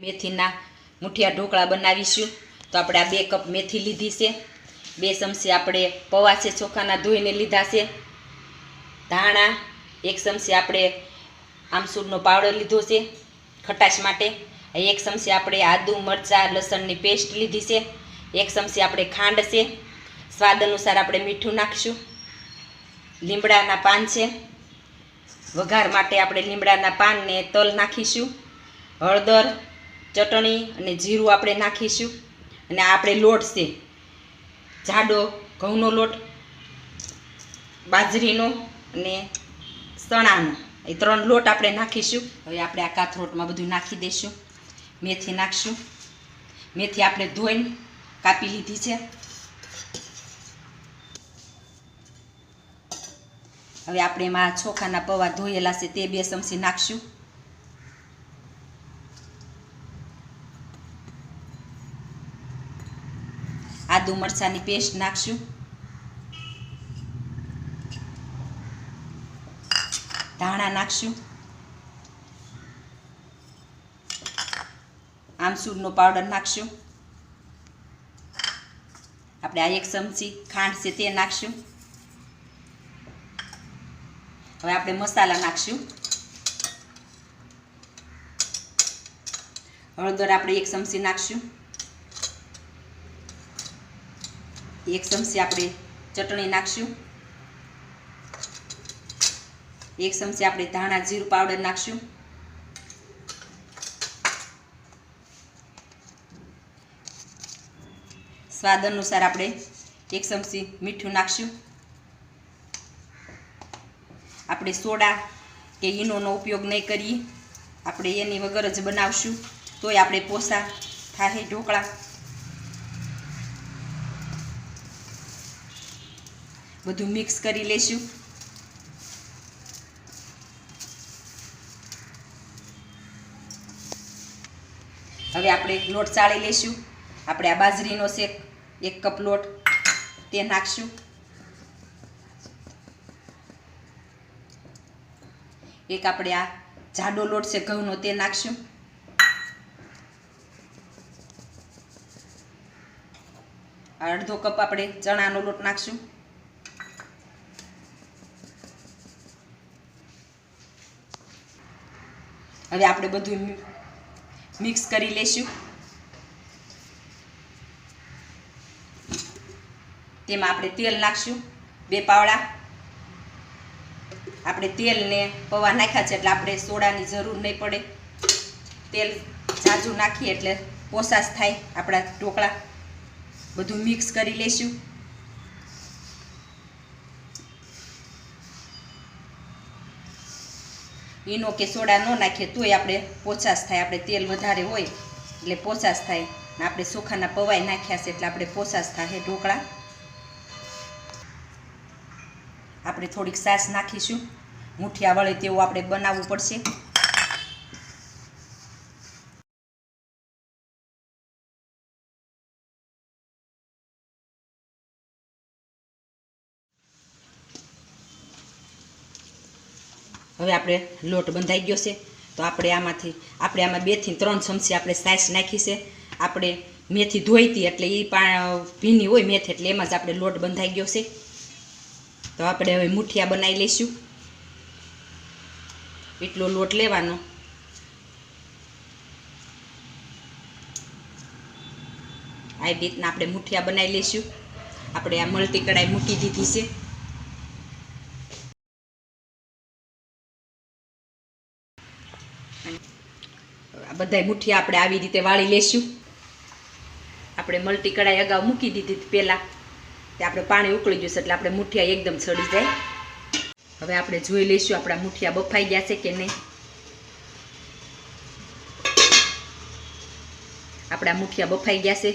મેથીના મુઠિયા ઢોકળા બનાવીશું. તો આપણે આ બે કપ મેથી લીધી છે. બે ચમચી આપણે પૌવા છે, ચોખાના ધોઈને લીધા છે. ધાણા, એક ચમચી આપણે આમસૂરનો પાવડર લીધો છે ખટાશ માટે. એક ચમચી આપણે આદુ, મરચાં, લસણની પેસ્ટ લીધી છે. એક ચમચી આપણે ખાંડ છે. સ્વાદ અનુસાર આપણે મીઠું નાખીશું. લીમડાના પાન છે. વઘાર માટે આપણે લીમડાના પાનને તલ નાખીશું. હળદર ચટણી અને જીરું આપણે નાખીશું. અને આપણે લોટ છે. જાડો, ઘઉંનો લોટ, બાજરીનો અને ચણાનો. એ ત્રણ લોટ આપણે નાખીશું. હવે આપણે આ કાથરોટમાં બધું નાખી દઈશું. મેથી નાખશું. મેથી આપણે ધોઈને કાપી લીધી છે. હવે આપણે એમાં ચોખાના પૌવા ધોયેલા છે તે બે ચમચી નાખશું. આદુ મરચાંની પેસ્ટ નાખશું. ધાણા નાખશું. આમસૂરનો પાવડર નાખશું. આપણે આ એક ચમચી ખાંડ છે તે નાખશું. હવે આપણે મસાલા નાખશું. હળદર આપણે એક ચમચી નાખશું. એક ચમચી આપણે ચટણી નાખશું. એક ચમચી આપણે ધાણા જીરું પાવડર નાખશું. સ્વાદ અનુસાર આપણે એક ચમચી મીઠું નાખશું. આપણે સોડા કે ઈનોનો ઉપયોગ નહીં કરીએ. આપણે એની વગર જ બનાવશું. તોય આપણે પોસા થાય ઢોકળા. બધું મિક્સ કરી લેશું. હવે આપણે લોટ ચાળી લેશું. આપણે આ બાજરીનો શેક, એક કપ લોટ તે નાખશું. એક આપણે આ જાડો લોટ છે, ઘઉંનો તે નાખશું. અડધો કપ આપણે ચણાનો લોટ નાખશું. હવે આપણે બધું મિક્સ કરી લેશું. તેમાં આપણે તેલ નાખશું, બે પાવડા. આપણે તેલને પૌવા નાખ્યા છે એટલે આપણે સોડાની જરૂર નહીં પડે. તેલ ઝાઝું નાખીએ એટલે પોસાશ થાય આપણા ઢોકળા. બધું મિક્સ કરી લેશું. ઈનો કે સોડા ન નાખીએ તોય આપણે પોચાશ થાય. આપણે તેલ વધારે હોય એટલે પોચાશ થાય. આપણે સુખાના પવાઈ નાખ્યા છે એટલે આપણે પોચાશ થાય. ઢોકળા? આપણે થોડીક સાસ નાખીશું. મુઠિયા વળે તેવું આપણે બનાવવું પડશે. હવે આપણે લોટ બંધાઈ ગયો છે. તો આપણે આમાંથી, આપણે આમાં બેથી ત્રણ ચમચી આપણે સાઇસ નાખી છે. આપણે મેથી ધોઈતી એટલે એ પણ ભીની હોય મેથી એટલે એમાં જ આપણે લોટ બંધાઈ ગયો છે. તો આપણે હવે મુઠિયા બનાવી લઈશું. એટલો લોટ લેવાનો. આવી રીતના આપણે મુઠિયા બનાવી લઈશું. આપણે આ મલ્ટી કડાઈ મૂકી દીધી છે. આ બધાય મુઠિયા આપણે આવી રીતે વાળી લેશું. આપણે મલ્ટી કઢાઈ અગાઉ મૂકી દીધી હતી પહેલાં. તે આપણે પાણી ઉકળી જશે એટલે આપણે મુઠિયા એકદમ સડી જાય. હવે આપણે જોઈ લઈશું આપણા મુઠિયા બફાઈ ગયા છે કે નહીં. આપણા મુઠિયા બફાઈ ગયા છે.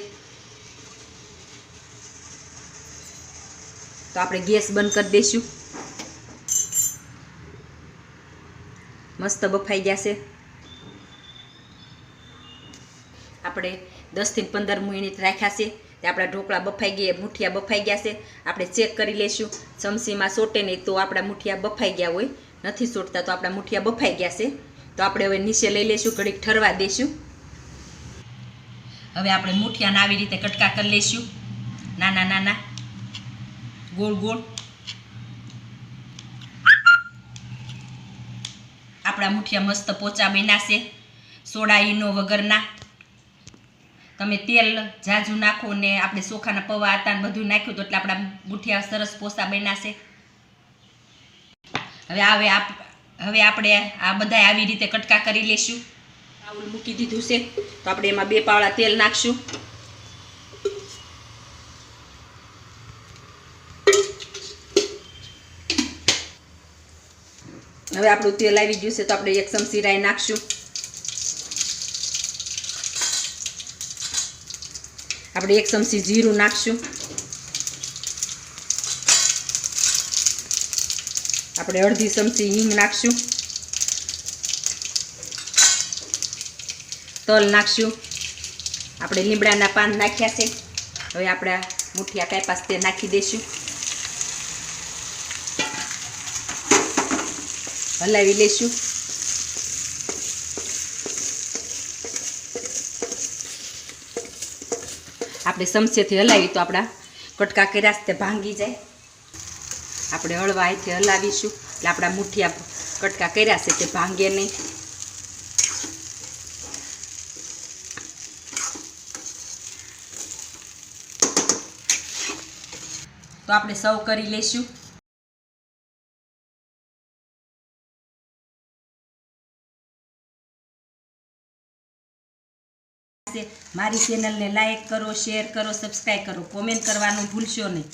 તો આપણે ગેસ બંધ કરી દઈશું. મસ્ત બફાઈ ગયા છે. આપણે દસથી પંદર મિનિટ રાખ્યા છે તે આપણા ઢોકળા બફાઈ ગયા, મુઠિયા બફાઈ ગયા છે. આપણે ચેક કરી લઈશું. ચમસીમાં સોટે નહીં તો આપણા મુઠિયા બફાઈ ગયા હોય. નથી સોટતા તો આપણા મુઠિયા બફાઈ ગયા છે. તો આપણે હવે નીચે લઈ લઈશું, ઘડીક ઠરવા દઈશું. હવે આપણે મુઠિયાને આવી રીતે કટકા કરી લઈશું. નાના નાના. ગોળ ગોળ. આપણા મુઠિયા મસ્ત પોચા બનાશે સોડા ઈનો વગરના. તમે તેલ જાજુ નાખો ને આપણે ચોખાના પૌવા ને બધું નાખ્યું તો એટલે આપણા ગુઠિયા સરસ પોસા બનાશે હવે હવે આપ હવે આપણે આ બધા આવી રીતે કટકા કરી લેશું. બાઉલ મૂકી દીધું છે. તો આપણે એમાં બે પાવડા તેલ નાખશું. હવે આપણું તેલ આવી ગયું છે તો આપણે એક ચમચી રાઈ નાખશું. આપણે એક ચમચી જીરું નાખશું. આપણે અડધી ચમચી હિંગ નાખશું. તલ નાખશું. આપણે લીમડાના પાન નાખ્યા છે. હવે આપણે મુઠિયા કાપાસ તે નાખી દઈશું. હલાવી લઈશું. આપણે સમસેથી હલાવી તો આપણા કટકા કર્યા તે ભાંગી જાય. આપણે હળવા અહીંથી હલાવીશું. એટલે આપણા મુઠિયા કટકા કર્યા છે તે ભાંગે નહીં. તો આપણે સર્વ કરી લઈશું. મારી ચેનલને લાઇક કરો શેર કરો સબસ્ક્રાઈબ કરો. કોમેન્ટ કરવાનું ભૂલશો નહીં.